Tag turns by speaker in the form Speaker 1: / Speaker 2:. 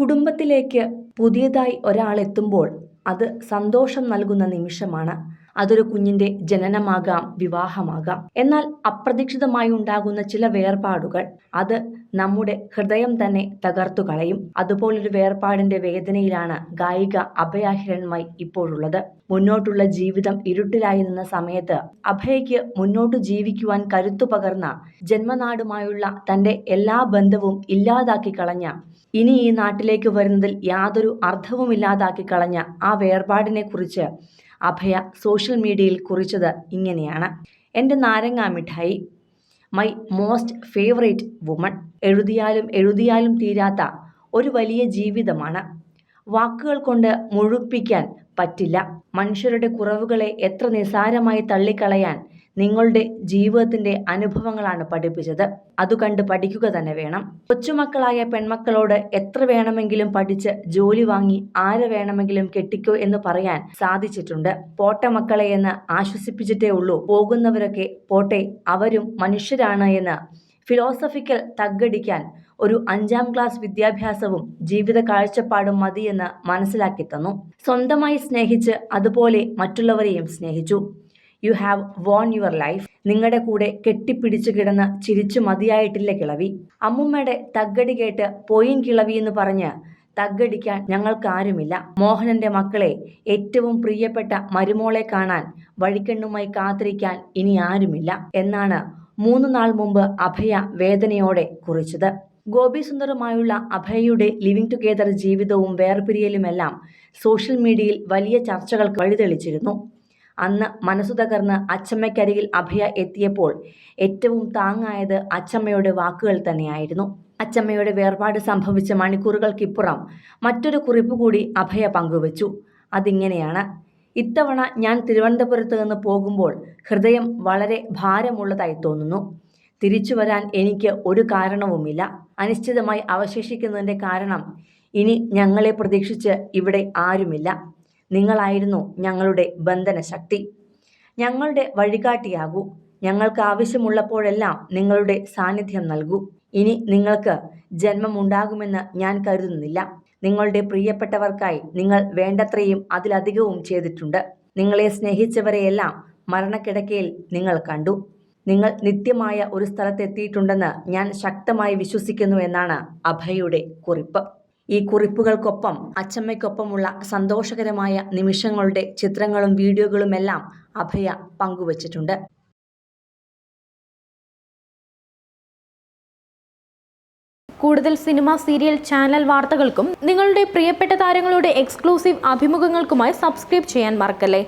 Speaker 1: കുടുംബത്തിലേക്ക് പുതിയതായി ഒരാളെത്തുമ്പോൾ അത് സന്തോഷം നൽകുന്ന നിമിഷമാണ്. അതൊരു കുഞ്ഞിന്റെ ജനനമാകാം വിവാഹമാകാം. എന്നാൽ അപ്രതീക്ഷിതമായി ഉണ്ടാകുന്ന ചില വേർപാടുകൾ അത് നമ്മുടെ ഹൃദയം തന്നെ തകർത്തു കളയും. അതുപോലൊരു വേർപാടിന്റെ വേദനയിലാണ് ഗായിക അഭയാഹിരന്മായി ഇപ്പോഴുള്ളത്. മുന്നോട്ടുള്ള ജീവിതം ഇരുട്ടിലായി നിന്ന സമയത്ത് അഭയയ്ക്ക് മുന്നോട്ട് ജീവിക്കുവാൻ കരുത്തു പകർന്ന ജന്മനാടുമായുള്ള തന്റെ എല്ലാ ബന്ധവും ഇല്ലാതാക്കി കളഞ്ഞ ഇനി ഈ നാട്ടിലേക്ക് വരുന്നതിൽ യാതൊരു അർത്ഥവും ഇല്ലാതാക്കി കളഞ്ഞ ആ വേർപാടിനെ കുറിച്ച് അഭയ സോഷ്യൽ മീഡിയയിൽ കുറിച്ചത് ഇങ്ങനെയാണ്. എന്റെ നാരങ്ങാ മിഠായി മൈ മോസ്റ്റ് ഫേവറേറ്റ് വുമൺ. എഴുതിയാലും എഴുതിയാലും തീരാത്ത ഒരു വലിയ ജീവിതമാണ്. വാക്കുകൾ കൊണ്ട് മുഴുപ്പിക്കാൻ പറ്റില്ല. മനുഷ്യരുടെ കുറവുകളെ എത്ര നിസാരമായി തള്ളിക്കളയാൻ നിങ്ങളുടെ ജീവിതത്തിന്റെ അനുഭവങ്ങളാണ് പഠിപ്പിച്ചത്. അത് കണ്ട് പഠിക്കുക തന്നെ വേണം. കൊച്ചുമക്കളായ പെൺമക്കളോട് എത്ര വേണമെങ്കിലും പഠിച്ച് ജോലി വാങ്ങി ആരെ വേണമെങ്കിലും കെട്ടിക്കോ എന്ന് പറയാൻ സാധിച്ചിട്ടുണ്ട്. പോട്ടെ മക്കളെ എന്ന് ആശ്വസിപ്പിച്ചിട്ടേ ഉള്ളൂ. പോകുന്നവരൊക്കെ പോട്ടെ അവരും മനുഷ്യരാണ് എന്ന് ഫിലോസഫിക്കൽ തగ్గടിക്കാൻ ഒരു അഞ്ചാം ക്ലാസ് വിദ്യാഭ്യാസവും ജീവിത കാഴ്ചപ്പാടും മതിയെന്ന് മനസ്സിലാക്കി തന്നു. സ്വന്തമായി സ്നേഹിച്ച് അതുപോലെ മറ്റുള്ളവരെയും സ്നേഹിച്ചു. You have won your life നിങ്ങളുടെ കൂടെ കെട്ടിപ്പിടിച്ചു കിടന്ന് ചിരിച്ചു മതിയായിട്ടില്ല കിളവി. അമ്മുമ്മയുടെ തഗ്ഗടി കേട്ട് പോയിൻ കിളവി എന്ന് പറഞ്ഞ് തഗ്ഗടിക്കാൻ ഞങ്ങൾക്കാരുമില്ല മോഹനന്റെ മക്കളെ ഏറ്റവും പ്രിയപ്പെട്ട മരുമോളെ കാണാൻ വഴിക്കണ്ണുമായി കാത്തിരിക്കാൻ ഇനി ആരുമില്ല എന്നാണ് മൂന്ന് നാൾ മുമ്പ് അഭയ വേദനയോടെ കുറിച്ചത്. ഗോപിസുന്ദറുമായുള്ള അഭയയുടെ ലിവിംഗ് ടുഗെദർ ജീവിതവും വേർപിരിയലുമെല്ലാം സോഷ്യൽ മീഡിയയിൽ വലിയ ചർച്ചകൾക്ക് വഴിതെളിച്ചിരുന്നു. അന്ന് മനസ്സു തകർന്ന് അച്ചമ്മയ്ക്കരികിൽ അഭയ എത്തിയപ്പോൾ ഏറ്റവും താങ്ങായത് അച്ചമ്മയുടെ വാക്കുകൾ തന്നെയായിരുന്നു. അച്ചമ്മയുടെ വേർപാട് സംഭവിച്ച മണിക്കൂറുകൾക്കിപ്പുറം മറ്റൊരു കുറിപ്പ് കൂടി അഭയ പങ്കുവച്ചു. അതിങ്ങനെയാണ്. ഇത്തവണ ഞാൻ തിരുവനന്തപുരത്ത് നിന്ന് പോകുമ്പോൾ ഹൃദയം വളരെ ഭാരമുള്ളതായി തോന്നുന്നു. തിരിച്ചു വരാൻ എനിക്ക് ഒരു കാരണവുമില്ല. അനിശ്ചിതമായി അവശേഷിക്കുന്നതിന്റെ കാരണം ഇനി ഞങ്ങളെ പ്രതീക്ഷിച്ച് ഇവിടെ ആരുമില്ല. നിങ്ങളായിരുന്നു ഞങ്ങളുടെ ബന്ധനശക്തി. ഞങ്ങളുടെ വഴികാട്ടിയാകൂ. ഞങ്ങൾക്ക് ആവശ്യമുള്ളപ്പോഴെല്ലാം നിങ്ങളുടെ സാന്നിധ്യം നൽകൂ. ഇനി നിങ്ങൾക്ക് ജന്മമുണ്ടാകുമെന്ന് ഞാൻ കരുതുന്നില്ല. നിങ്ങളുടെ പ്രിയപ്പെട്ടവർക്കായി നിങ്ങൾ വേണ്ടത്രയും അതിലധികവും ചെയ്തിട്ടുണ്ട്. നിങ്ങളെ സ്നേഹിച്ചവരെയെല്ലാം മരണക്കിടക്കയിൽ നിങ്ങൾ കണ്ടു. നിങ്ങൾ നിത്യമായ ഒരു സ്ഥലത്തെത്തിയിട്ടുണ്ടെന്ന് ഞാൻ ശക്തമായി വിശ്വസിക്കുന്നു എന്നാണ് അഭയുടെ കുറിപ്പ്. ഈ കുറിപ്പുകൾക്കൊപ്പം അച്ചമ്മയ്ക്കൊപ്പമുള്ള സന്തോഷകരമായ നിമിഷങ്ങളുടെ ചിത്രങ്ങളും വീഡിയോകളുമെല്ലാം അഭയ പങ്കുവച്ചിട്ടുണ്ട്.
Speaker 2: കൂടുതൽ സിനിമ സീരിയൽ ചാനൽ വാർത്തകൾക്കും നിങ്ങളുടെ പ്രിയപ്പെട്ട താരങ്ങളുടെ എക്സ്ക്ലൂസീവ് അഭിമുഖങ്ങൾക്കുമായി സബ്സ്ക്രൈബ് ചെയ്യാൻ മറക്കല്ലേ?